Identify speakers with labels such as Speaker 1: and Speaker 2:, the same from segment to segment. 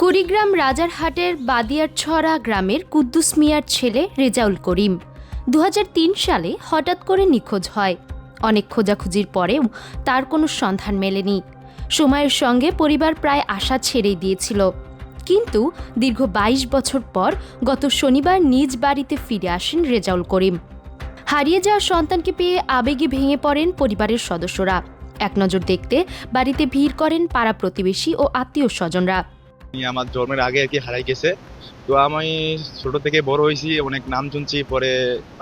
Speaker 1: কুড়িগ্রাম রাজারহাটের বাদিয়ারছড়া গ্রামের কুদ্দুস মিয়ার ছেলে রেজাউল করিম। দু হাজার তিন সালে হঠাৎ করে নিখোঁজ হয়। অনেক খোঁজাখুঁজির পরেও তার কোনো সন্ধান মেলেনি। সময়ের সঙ্গে পরিবার প্রায় আশা ছেড়েই দিয়েছিল। কিন্তু দীর্ঘ ২২ বছর পর গত শনিবার নিজ বাড়িতে ফিরে আসেন রেজাউল করিম। হারিয়ে যাওয়া সন্তানকে পেয়ে আবেগে ভেঙে পড়েন পরিবারের সদস্যরা। এক নজর দেখতে বাড়িতে ভিড় করেন পাড়া প্রতিবেশী ও আত্মীয় স্বজনরা।
Speaker 2: আমার জন্মের আগে আর কি হারাই গেছে। তো আমি ছোট থেকে বড় হয়েছি, অনেক নাম শুনছি, পরে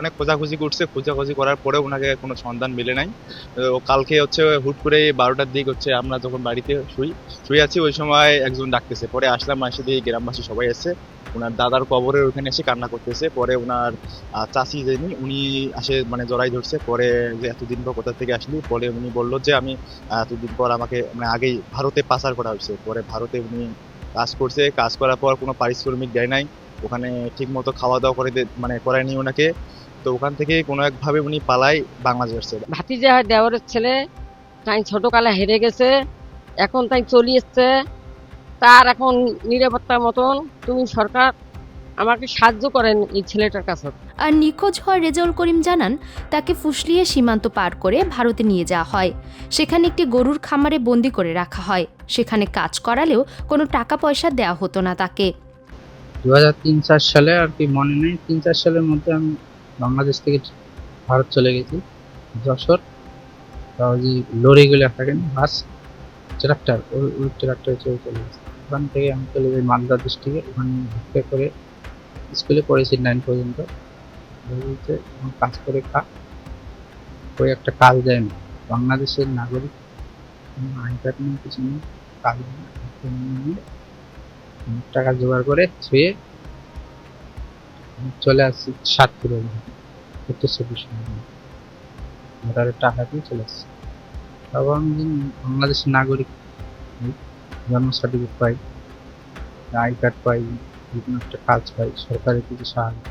Speaker 2: অনেক খোঁজাখুঁজি করছে। খোঁজাখুঁজি করার পরে ওনাকে কোনো সন্ধান মিলে নাই। তো কালকে হচ্ছে হুট করে বারোটার দিক হচ্ছে আমরা যখন বাড়িতে শুই, শুয়ে আছি, ওই সময় একজন ডাকতেছে। পরে আসলাম, আসে দিয়ে গ্রামবাসী সবাই এসে ওনার দাদার কবরের ওখানে এসে কান্না করতেছে। পরে ওনার চাচি যিনি, উনি আসে মানে জড়াই ধরছে। পরে যে এতদিন পর কোথা থেকে আসলি? পরে উনি বলল যে আমি এতদিন পর আমাকে মানে আগেই ভারতে পাচার করা হয়েছে। পরে ভারতে উনি কাজ করছে, কাজ করার পর কোনো পারিশ্রমিক দেয় নাই। ওখানে ঠিক মতো খাওয়া দাওয়া করে মানে করায়নি ওনাকে। তো ওখান থেকে কোনো একভাবে উনি পালাই বাংলাদেশ আসছে
Speaker 3: ভাতিজা দেওরের ছেলে তাই ছোটোকালে হেরে গেছে, এখন তাই চলি এসছে। তার এখন নিরাপত্তার মতন। তুমি সরকার আমাকে সাহায্য করেন এই ছেলেটার কাছে।
Speaker 1: আর নিখোঁজ হওয়া রেজাউল করিম জানান তাকে ফুসলিয়ে সীমান্ত পার করে ভারতে নিয়ে যাওয়া হয়। সেখানে একটি গরুর খামারে বন্দি করে রাখা হয়। সেখানে কাজ করালেও কোনো টাকা পয়সা দেওয়া হতো না তাকে।
Speaker 4: দু হাজার তিন চার সালে আর কি মনে নেই তিন চার সালের মধ্যে আমি বাংলাদেশ থেকে ভারত চলে গেছি যশোর। যে লরিগুলো থাকে না বাস ট্রাক্টর ওই ওই ট্রাক্টরে চলে চলে গেছি। ওখান থেকে আমি চলে যাই মালদা ডিস্ট্রিক্টে ওখানে ভিক্ষা করে স্কুলে পড়েছি নাইন পর্যন্ত। বলতে কাজ করে খা ওই একটা কাজ দেয় না। বাংলাদেশের নাগরিক নেই, কিছু নেই। কাজ নিয়ে টাকা জোগাড় করে ছুঁয়ে চলে আসছি সাতপুরে। উত্তর চব্বিশ পরগনা। টাকা দিয়ে চলে আসছি। তারপর আমি বাংলাদেশের নাগরিক জন্ম সার্টিফিকেট পাই আই কার্ড পাই কোনো একটা কাজ পাই সরকারের কিছু সাহায্য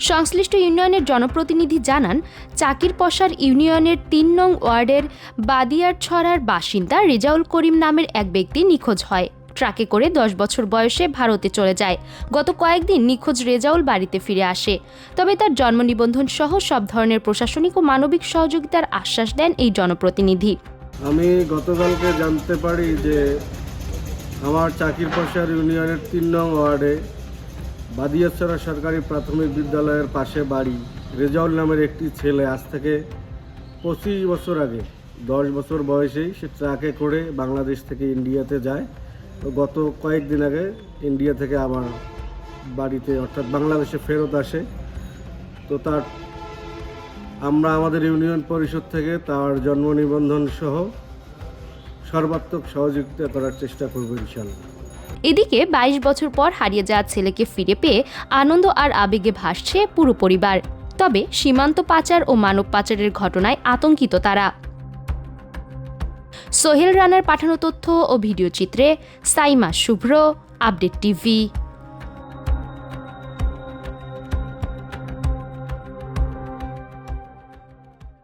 Speaker 1: সংশ্লিষ্ট ইউনিয়নের জনপ্রতিনিধি জানান চাকির পশার ইউনিয়নের তিন নং ওয়ার্ডের বাদিয়ার ছড়ার বাসিন্দা রেজাউল করিম নামের এক ব্যক্তি নিখোঁজ হয়। ট্রাকে করে দশ বছর বয়সে ভারতে চলে যায়। গত কয়েকদিন নিখোঁজ রেজাউল বাড়িতে ফিরে আসে। তবে তার জন্ম নিবন্ধন সহ সব ধরনের প্রশাসনিক ও মানবিক সহযোগিতার আশ্বাস দেন এই জনপ্রতিনিধি।
Speaker 5: আমি গতকালকে জানতে পারি যে আমার চাকির পশার ইউনিয়নের তিন নং ওয়ার্ডে বাদিয়াছড়া সরকারি প্রাথমিক বিদ্যালয়ের পাশে বাড়ি। রেজাউল নামের একটি ছেলে আজ থেকে পঁচিশ বছর আগে, দশ বছর বয়সেই সে ট্রাকে করে বাংলাদেশ থেকে ইন্ডিয়াতে যায়। তো গত কয়েকদিন আগে ইন্ডিয়া থেকে আমার বাড়িতে, অর্থাৎ বাংলাদেশে ফেরত আসে। তো তার, আমরা আমাদের ইউনিয়ন পরিষদ থেকে তার জন্ম নিবন্ধন সহ সর্বাত্মক সহযোগিতা করার চেষ্টা করব ইনশাল্লাহ
Speaker 1: এদিকে ২২ বছর পর হারিয়ে যাওয়া ছেলেকে ফিরে পেয়ে আনন্দ আর আবেগে ভাসছে পুরো পরিবার। তবে সীমান্ত পাচার ও মানব পাচারের ঘটনায় আতঙ্কিত তারা। সোহেল রানার পাঠানো তথ্য ও ভিডিও চিত্রে সাইমা শুভ্র, আপডেট টিভি।